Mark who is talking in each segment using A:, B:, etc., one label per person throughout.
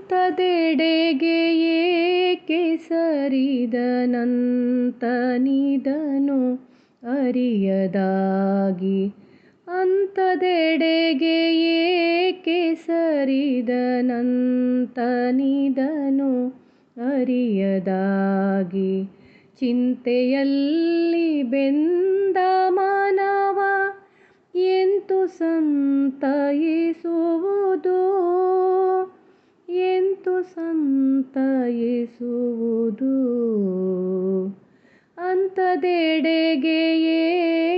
A: ಅಂಥದೆಡೆಗೆ ಏಕೆ ಸರಿದನಂತನಿದನು ಅರಿಯದಾಗಿ? ಅಂತದೆಡೆಗೆ ಏಕೆ ಸರಿದನಂತನಿದನು ಅರಿಯದಾಗಿ? ಚಿಂತೆಯಲ್ಲಿ ಬೆಂದ ಮಾನವ ಎಂತು ಸಂತೈಸುವುದು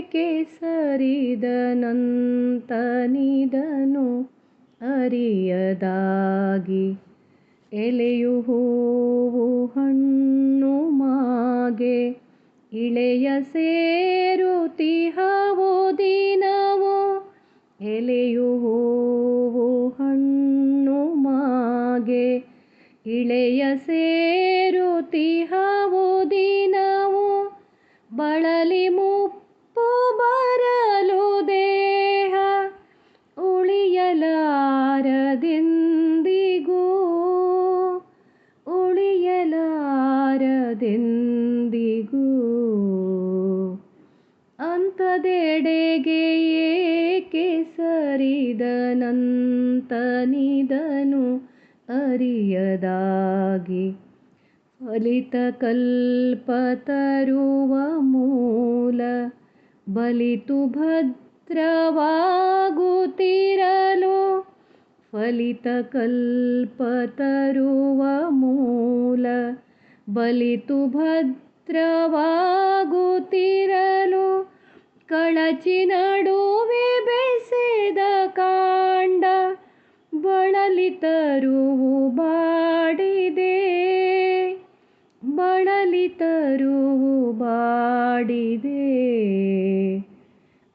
A: ಏಕೆ ಸರಿದನಂತನಿದನು ಅರಿಯದಾಗಿ ಎಲೆಯು ಹೂವು ಹಣ್ಣು ಮಾಗೆ ಇಳೆಯ ಸೇರುತಿಹವು ದಿನವು ಎಲೆಯು ಹೂವು ಹಣ್ಣು ಮಾಗೆ ಇಳೆಯ ಸೇರುತಿಹವು ದಿನವು ಬಳಲಿ ಉಳಿಯಲಾರದೆಂದಿಗೂ ಅಂತದೆಡೆಗೆ ಏಕೆ ಸರಿದನಂತನಿದನು ಅರಿಯದಾಗಿ. ಫಲಿತ ಕಲ್ಪ ತರುವ ಮೂಲ ಬಲಿತು ಭದ್ರವಾಗುತ್ತಿರಲು. ಫಲಿತ ಕಲ್ಪ ತರುವ ಮೂಲ ಬಲಿತು ಭದ್ರವಾಗುತ್ತಿರಲು ಕಳಚಿ ನಡುವೆ ಬೆಸೆದ ಕಾಂಡ ಬಳಲಿತರು ಬಾಡಿದೆ. ಬಳಲಿತರು ಬಾಡಿದೆ.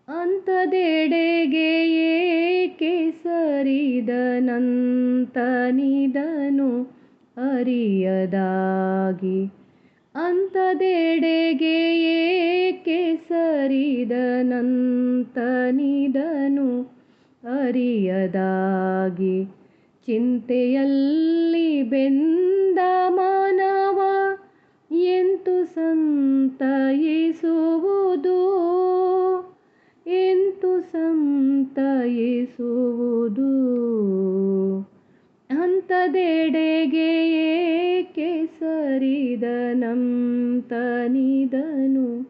A: ಅಂಥದೆಡೆಗೆ ಏಕೆ ಸರಿದನಂತನಿದನು ಅರಿಯದಾಗಿ. ಅಂತದೆಡೆಗೆ ಏಕೆ ಸರಿದನಂತನಿದನು ಅರಿಯದಾಗಿ. ಚಿಂತೆಯಲ್ಲಿ ಬೆಂದ ಮಾನವ ಎಂತು ಸಂತಯಿಸುವುದು ಎಂತು ಸಂತಯಿಸುವುದು ಅಂಥದೆಡೆಗೆ ಏಕೆ ಸರಿದನಂತನಿದನು ಅರಿಯದಾಗಿ